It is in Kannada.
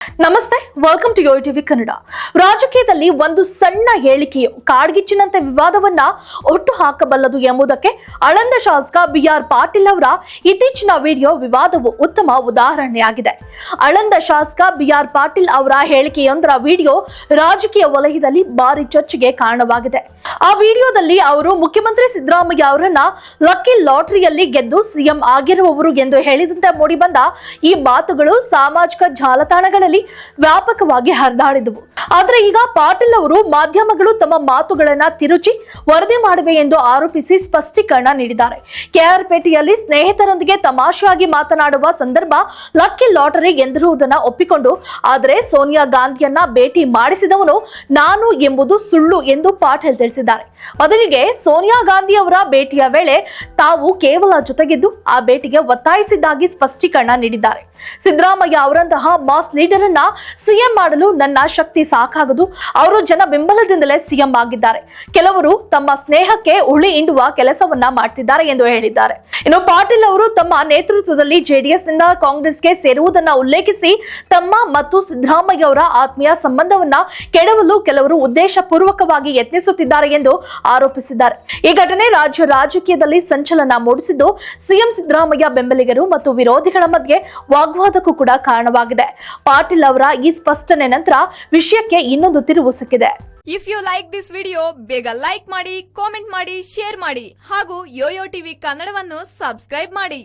ನಮಸ್ತೆ ವೆಲ್ಕಮ್ ಟು ಟಿವಿ ಕನ್ನಡ ರಾಜಕೀಯದಲ್ಲಿ ಒಂದು ಸಣ್ಣ ಹೇಳಿಕೆಯು ಕಾಡ್ಗಿಚ್ಚಿನಂತೆ ವಿವಾದವನ್ನ ಒಟ್ಟು ಹಾಕಬಲ್ಲದು ಎಂಬುದಕ್ಕೆ ಅಳಂದ ಶಾಸಕ ಬಿ ಆರ್ ಪಾಟೀಲ್ ಅವರ ಇತ್ತೀಚಿನ ವಿಡಿಯೋ ವಿವಾದವು ಉತ್ತಮ ಉದಾಹರಣೆಯಾಗಿದೆ. ಅಳಂದ ಶಾಸಕ ಬಿ ಆರ್ ಪಾಟೀಲ್ ಅವರ ಹೇಳಿಕೆಯೊಂದರ ವಿಡಿಯೋ ರಾಜಕೀಯ ವಲಯದಲ್ಲಿ ಭಾರಿ ಚರ್ಚೆಗೆ ಕಾರಣವಾಗಿದೆ. ಆ ವಿಡಿಯೋದಲ್ಲಿ ಅವರು ಮುಖ್ಯಮಂತ್ರಿ ಸಿದ್ದರಾಮಯ್ಯ ಅವರನ್ನ ಲಕ್ಕಿ ಲಾಟರಿಯಲ್ಲಿ ಗೆದ್ದು ಸಿಎಂ ಆಗಿರುವವರು ಎಂದು ಹೇಳಿದಂತೆ ಮೂಡಿಬಂದ ಈ ಮಾತುಗಳು ಸಾಮಾಜಿಕ ಜಾಲತಾಣಗಳಲ್ಲಿ ವ್ಯಾಪಕವಾಗಿ ಹರಿದಾಡಿದವು. ಆದ್ರೆ ಈಗ ಪಾಟೀಲ್ ಅವರು ಮಾಧ್ಯಮಗಳು ತಮ್ಮ ಮಾತುಗಳನ್ನ ತಿರುಚಿ ವರದಿ ಮಾಡಿವೆ ಎಂದು ಆರೋಪಿಸಿ ಸ್ಪಷ್ಟೀಕರಣ ನೀಡಿದ್ದಾರೆ. ಕೆಆರ್ಪೇಟೆಯಲ್ಲಿ ಸ್ನೇಹಿತರೊಂದಿಗೆ ತಮಾಷೆಯಾಗಿ ಮಾತನಾಡುವ ಸಂದರ್ಭ ಲಕ್ಕಿ ಲಾಟರಿ ಎಂದಿರುವುದನ್ನ ಒಪ್ಪಿಕೊಂಡು, ಆದರೆ ಸೋನಿಯಾ ಗಾಂಧಿಯನ್ನ ಭೇಟಿ ಮಾಡಿಸಿದವನು ನಾನು ಎಂಬುದು ಸುಳ್ಳು ಎಂದು ಪಾಟೀಲ್ ತಿಳಿಸಿದ್ದಾರೆ. ಬದಲಿಗೆ ಸೋನಿಯಾ ಗಾಂಧಿ ಅವರ ಭೇಟಿಯ ವೇಳೆ ತಾವು ಕೇವಲ ಜೊತೆಗಿದ್ದು ಆ ಭೇಟಿಗೆ ಒತ್ತಾಯಿಸಿದ್ದಾಗಿ ಸ್ಪಷ್ಟೀಕರಣ ನೀಡಿದ್ದಾರೆ. ಸಿದ್ದರಾಮಯ್ಯ ಅವರಂತಹ ಮಾಸ್ ಲೀಡರ್ ಅನ್ನ ಸಿಎಂ ಮಾಡಲು ನನ್ನ ಶಕ್ತಿ ಸಾಕಾಗದು. ಅವರು ಜನ ಬೆಂಬಲದಿಂದಲೇ ಸಿಎಂ ಆಗಿದ್ದಾರೆ. ಕೆಲವರು ತಮ್ಮ ಸ್ನೇಹಕ್ಕೆ ಉಳಿ ಹಿಂಡುವ ಕೆಲಸವನ್ನ ಮಾಡ್ತಿದ್ದಾರೆ ಎಂದು ಹೇಳಿದ್ದಾರೆ. ಇನ್ನು ಪಾಟೀಲ್ ಅವರು ತಮ್ಮ ನೇತೃತ್ವದಲ್ಲಿ ಜೆಡಿಎಸ್ನಿಂದ ಕಾಂಗ್ರೆಸ್ಗೆ ಸೇರುವುದನ್ನ ಉಲ್ಲೇಖಿಸಿ ತಮ್ಮ ಮತ್ತು ಸಿದ್ದರಾಮಯ್ಯ ಅವರ ಆತ್ಮೀಯ ಸಂಬಂಧವನ್ನ ಕೆಡವಲು ಕೆಲವರು ಉದ್ದೇಶ ಪೂರ್ವಕವಾಗಿ ಯತ್ನಿಸುತ್ತಿದ್ದಾರೆ ಎಂದು ಆರೋಪಿಸಿದ್ದಾರೆ. ಈ ಘಟನೆ ರಾಜ್ಯ ರಾಜಕೀಯದಲ್ಲಿ ಸಂಚಲನ ಮೂಡಿಸಿದ್ದು, ಸಿಎಂ ಸಿದ್ದರಾಮಯ್ಯ ಬೆಂಬಲಿಗರು ಮತ್ತು ವಿರೋಧಿಗಳ ಮಧ್ಯೆ ವಾಗ್ವಾದಕ್ಕೂ ಕೂಡ ಕಾರಣವಾಗಿದೆ. ಪಾಟೀಲ್ ಅವರ ಈ ಸ್ಪಷ್ಟನೆ ನಂತರ ವಿಷಯಕ್ಕೆ ಇನ್ನೊಂದು ತಿರುವು ಸಿಕ್ಕಿದೆ. If you like this video ಬೇಗ ಲೈಕ್ ಮಾಡಿ ಕಾಮೆಂಟ್ ಮಾಡಿ ಶೇರ್ ಮಾಡಿ ಹಾಗೂ ಯೋಯೋ ಟಿವಿ ಕನ್ನಡವನ್ನು ಸಬ್ಸ್ಕ್ರೈಬ್ ಮಾಡಿ.